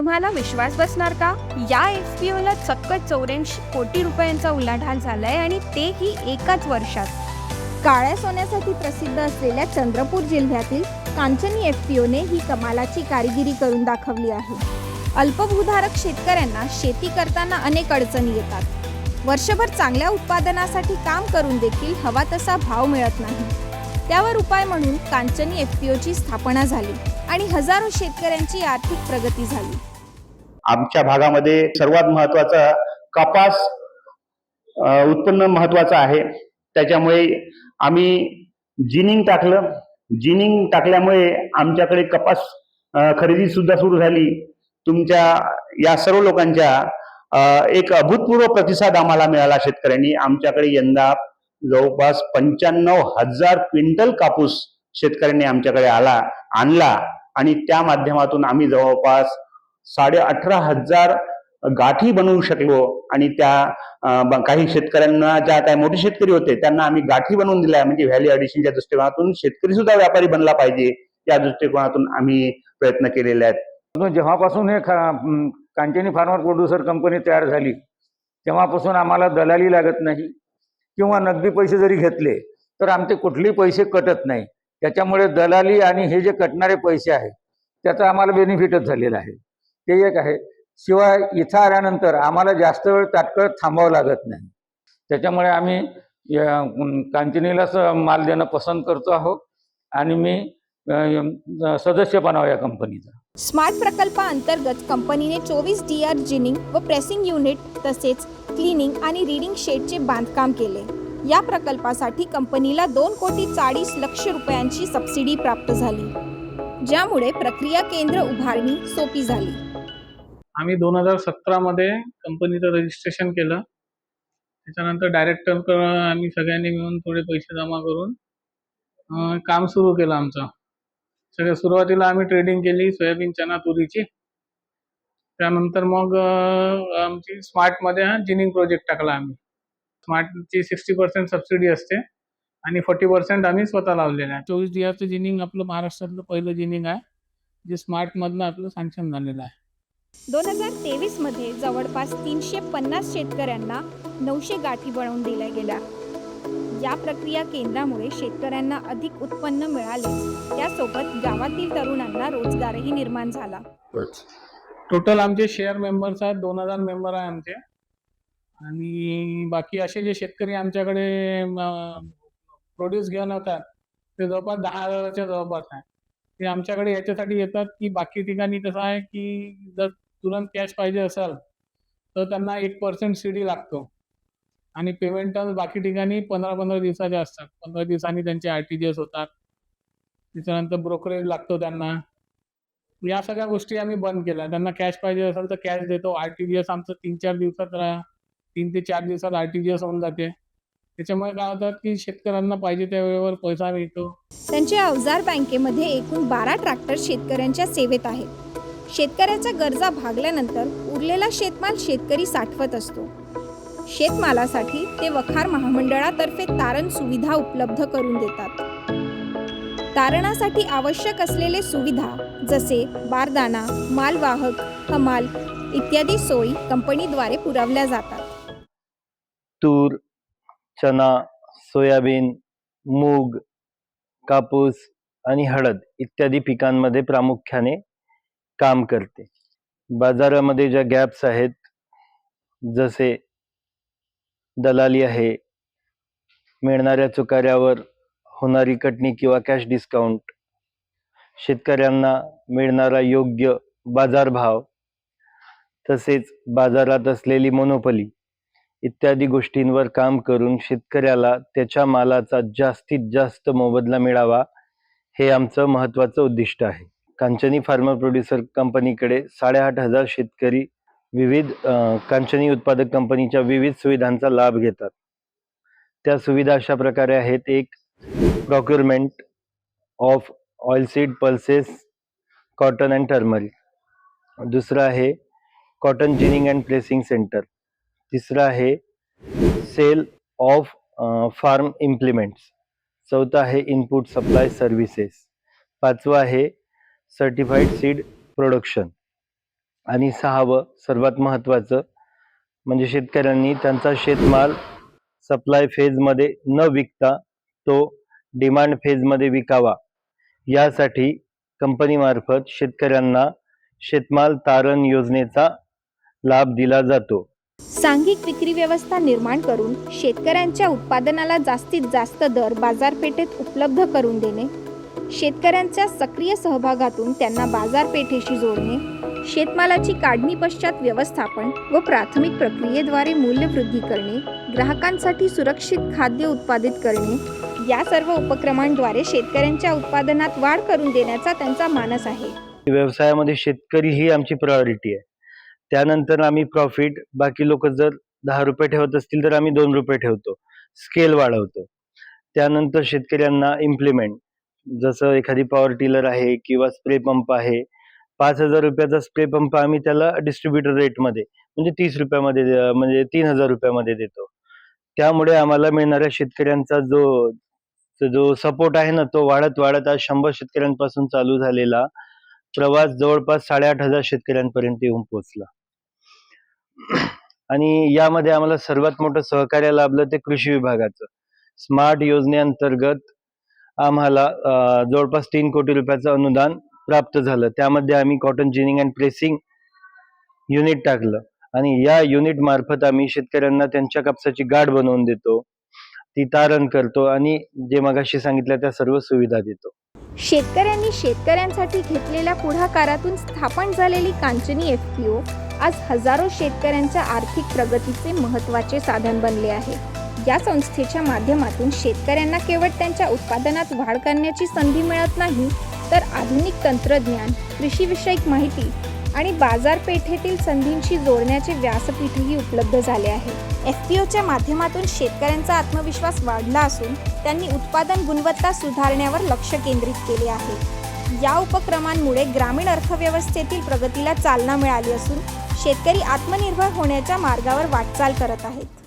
तुम्हाला विश्वास बसणार का? या एफ पी ओला चक्क चौऱ्याऐंशी कोटी रुपयांचा उलाढाल झालाय आणि तेही एकाच वर्षात. काळ्या सोन्यासाठी प्रसिद्ध असलेल्या चंद्रपूर जिल्ह्यातील कांचनी एफ पी ओने ही कमालाची कारगिरी करून दाखवली आहे. अल्पभूधारक शेतकऱ्यांना शेती करताना अनेक अडचणी येतात. वर्षभर चांगल्या उत्पादनासाठी काम करून देखील हवा तसा भाव मिळत नाही. त्यावर उपाय म्हणून कांचनी एफ पी ओची स्थापना झाली आणि हजारो शेतकऱ्यांची आर्थिक प्रगती झाली. आमच्या भागामध्ये सर्वात महत्त्वाचा कपास उत्पन्न महत्वाचं आहे. त्याच्यामुळे आम्ही जिनिंग टाकलं. जिनिंग टाकल्यामुळे आमच्याकडे कपास खरेदी सुद्धा सुरू झाली. तुमच्या या सर्व लोकांच्या एक अभूतपूर्व प्रतिसाद आम्हाला मिळाला शेतकऱ्यांनी. आमच्याकडे यंदा जवळपास पंच्याण्णव हजार क्विंटल कापूस शेतकऱ्यांनी आमच्याकडे आला आणला. आणि त्या माध्यमातून आम्ही जवळपास साडे अठरा हजार गाठी बनवू शकलो आणि त्या ब- काही शेतकऱ्यांना ज्या काही मोठे शेतकरी होते त्यांना आम्ही गाठी बनवून दिल्या. म्हणजे व्हॅल्यू ॲडिशनच्या दृष्टिकोनातून शेतकरी सुद्धा व्यापारी बनला पाहिजे या दृष्टिकोनातून आम्ही प्रयत्न केलेले आहेत. म्हणून जेव्हापासून हे खा कांचनी फार्मर प्रोड्युसर कंपनी तयार झाली तेव्हापासून आम्हाला दलाली लागत नाही किंवा नगदी पैसे जरी घेतले तर आमचे कुठलेही पैसे कटत नाही. त्याच्यामुळे दलाली आणि हे जे कटणारे पैसे आहेत त्याचा आम्हाला बेनिफिटच झालेला आहे. ते एक आहे. शिवाय इथं आल्यानंतर आम्हाला जास्त वेळ ताटकळत थांबावं लागत नाही. त्याच्यामुळे आम्ही या, कांचनीलाच माल देणं पसंत करतो आहोत आणि मी सदस्य बनावं या कंपनीचा. स्मार्ट प्रकल्पाअंतर्गत कंपनीने चोवीस डी आर जिनिंग व प्रेसिंग युनिट तसेच क्लिनिंग आणि रीडिंग शेडचे बांधकाम केले. या प्रकल्पासाठी कंपनीला दोन कोटी चाळीस लक्ष रुपयांची सबसिडी प्राप्त झाली. ज्यामुळे प्रक्रिया केंद्र उभारणी सोपी झाली. आम्ही दोन हजार सतरामध्ये कंपनीचं रजिस्ट्रेशन केलं. त्याच्यानंतर डायरेक्टर आम्ही सगळ्यांनी मिळून थोडे पैसे जमा करून अं, काम सुरू केलं आमचं. सगळ्या सुरुवातीला आम्ही ट्रेडिंग केली सोयाबीन चना तुरीची. त्यानंतर मग अं, आमची स्मार्टमध्ये हा जिनिंग प्रोजेक्ट टाकला आम्ही. स्मार्टची सिक्स्टी पर्सेंट सबसिडी असते आणि फोर्टी पर्सेंट आम्ही स्वतः लावलेलं आहे. चोवीस दिवसाचं जिनिंग आपलं महाराष्ट्रातलं पहिलं जिनिंग आहे जे स्मार्टमधनं आपलं सँक्शन झालेलं आहे. दोन हजार तेवीसमध्ये जवळपास तीनशे पन्नास शेतकऱ्यांना नऊशे गाठी बनवून दिल्या गेल्या. या प्रक्रिया केंद्रामुळे शेतकऱ्यांना अधिक उत्पन्न मिळाले. त्यासोबत गावातील तरुणांना रोजगारही निर्माण झाला. टोटल आमचे शेअर मेंबर्स आहेत दोन हजार मेंबर आहे आमचे. आणि बाकी असे जे शेतकरी आमच्याकडे प्रोड्यूस घेऊन येतात ते जवळपास दहा हजाराच्या जवळपास आहे. ते आमच्याकडे याच्यासाठी येतात की बाकी ठिकाणी कसं आहे की जर तुरंत कॅश पाहिजे असेल तर त्यांना एक पर्सेंट सी डी लागतो. आणि पेमेंट बाकी ठिकाणी पंधरा पंधरा दिवसाचे असतात. पंधरा दिवसांनी त्यांचे आर टी जी एस होतात. त्याच्यानंतर ब्रोकरेज लागतो त्यांना. या सगळ्या गोष्टी आम्ही बंद केल्या. त्यांना कॅश पाहिजे असेल तर कॅश देतो. आर टी जी एस आमचं तीन चार दिवसात तीन ते चार दिवसात आर टी जी एस होऊन जाते. त्याच्यामुळे काय होतं की शेतकऱ्यांना पाहिजे त्या वेळेवर पैसा मिळतो. त्यांचे अवजार बँकेमध्ये एकूण बारा ट्रॅक्टर शेतकऱ्यांच्या सेवेत आहेत. शेतकऱ्याच्या गरजा भागल्यानंतर उरलेला शेतमाल शेतकरी साठवत असतो. शेतमालासाठी ते वखार महामंडळातर्फे तारण सुविधा उपलब्ध करून देतात. तारणासाठी आवश्यक असलेले सुविधा जसे बारदाना मालवाहक हमाल इत्यादी सोयी कंपनीद्वारे पुरवल्या जातात. तूर चना सोयाबीन मूग कापूस आणि हळद इत्यादी पिकांमध्ये प्रामुख्याने काम करते. बाजारामध्ये ज्या गॅप्स आहेत जसे दलाली आहे मिळणाऱ्या चुकाऱ्यावर होणारी कटणी किंवा कॅश डिस्काउंट शेतकऱ्यांना मिळणारा योग्य बाजारभाव तसेच बाजारात असलेली मोनोपली इत्यादी गोष्टींवर काम करून शेतकऱ्याला त्याच्या मालाचा जास्तीत जास्त मोबदला मिळावा हे आमचं महत्त्वाचं उद्दिष्ट आहे. कांचनी फार्मर प्रोड्युसर कंपनीकडे साडेआठ हजार शेतकरी विविध कांचनी उत्पादक कंपनीच्या विविध सुविधांचा लाभ घेतात. त्या सुविधा अशा प्रकारे आहेत. एक procurement of oilseed pulses cotton and turmeric दुसरं आहे cotton ginning and pressing centre तिसरं आहे सेल ऑफ फार्म इम्प्लिमेंट्स. चौथं आहे इनपुट सप्लाय सर्व्हिसेस. पाचवं आहे सर्टिफाईड सीड प्रोडक्शन. आणि सहावं सर्वात महत्त्वाचं म्हणजे शेतकऱ्यांनी त्यांचा शेतमाल सप्लाय फेजमध्ये न विकता तो डिमांड फेजमध्ये विकावा. यासाठी कंपनीमार्फत शेतकऱ्यांना शेतमाल तारण योजनेचा लाभ दिला जातो. सांघिक विक्री व्यवस्था निर्माण करून शेतकऱ्यांच्या उत्पादनाला जास्तीत जास्त दर बाजारपेठेत उपलब्ध करून देणे शेतकऱ्यांच्या सक्रिय सहभागातून त्यांना बाजारपेठेशी जोडणे शेतमालाची काढणी पश्चात व्यवस्थापन व प्राथमिक प्रक्रियेद्वारे मूल्यवृद्धी करणे ग्राहकांसाठी सुरक्षित खाद्य उत्पादित करणे या सर्व उपक्रमांद्वारे शेतकऱ्यांच्या उत्पादनात वाढ करून देण्याचा त्यांचा मानस आहे. व्यवसायामध्ये शेतकरी ही आमची प्रायोरिटी आहे. त्यानंतर आम्ही प्रॉफिट बाकी लोक जर दहा रुपये ठेवत असतील तर आम्ही दोन रुपये ठेवतो. स्केल वाढवतो. त्यानंतर शेतकऱ्यांना इम्प्लिमेंट जसं एखादी पॉवर टिलर आहे किंवा स्प्रे पंप आहे पाच हजार रुपयाचा स्प्रे पंप आम्ही त्याला डिस्ट्रीब्युटर रेटमध्ये म्हणजे तीस रुपयामध्ये म्हणजे तीन हजार रुपयामध्ये देतो. त्यामुळे आम्हाला मिळणाऱ्या शेतकऱ्यांचा जो जो सपोर्ट आहे ना तो वाढत वाढत आज शंभर शेतकऱ्यांपासून चालू झालेला प्रवास जवळपास साडेआठ हजार शेतकऱ्यांपर्यंत येऊन पोहोचला. आणि यामध्ये आम्हाला सर्वात मोठं सहकार्य लाभलं ते कृषी विभागाचं. स्मार्ट योजनेअंतर्गत आम्हाला जवळपास तीन कोटी रुपयाचं अनुदान प्राप्त झालं. त्यामध्ये आम्ही cotton ginning and pressing unit टाकलं. आणि या युनिट मार्फत आम्ही शेतकऱ्यांना त्यांच्या कापसाची गाठ बनवून देतो ती तारण करतो आणि जे मगाशी सांगितलं त्या सर्व सुविधा देतो. शेतकऱ्यांनी शेतकऱ्यांसाठी घेतलेल्या पुढाकारातून स्थापन झालेली कांचनी एफ आज हजारो शेतकऱ्यांच्या आर्थिक प्रगतीचे महत्त्वाचे साधन बनले आहे. या संस्थेच्या माध्यमातून शेतकऱ्यांना केवळ त्यांच्या उत्पादनात वाढ करण्याची संधी मिळत नाही तर आधुनिक तंत्रज्ञान कृषीविषयक माहिती आणि बाजारपेठेतील संधींशी जोडण्याचे व्यासपीठही उपलब्ध झाले आहे. एफ पी ओच्या माध्यमातून शेतकऱ्यांचा आत्मविश्वास वाढला असून त्यांनी उत्पादन गुणवत्ता सुधारण्यावर लक्ष केंद्रित केले आहे. या उपक्रमांमुळे ग्रामीण अर्थव्यवस्थेतील प्रगतीला चालना मिळाली असून शेतकरी आत्मनिर्भर होण्याच्या मार्गावर वाटचाल करत आहेत.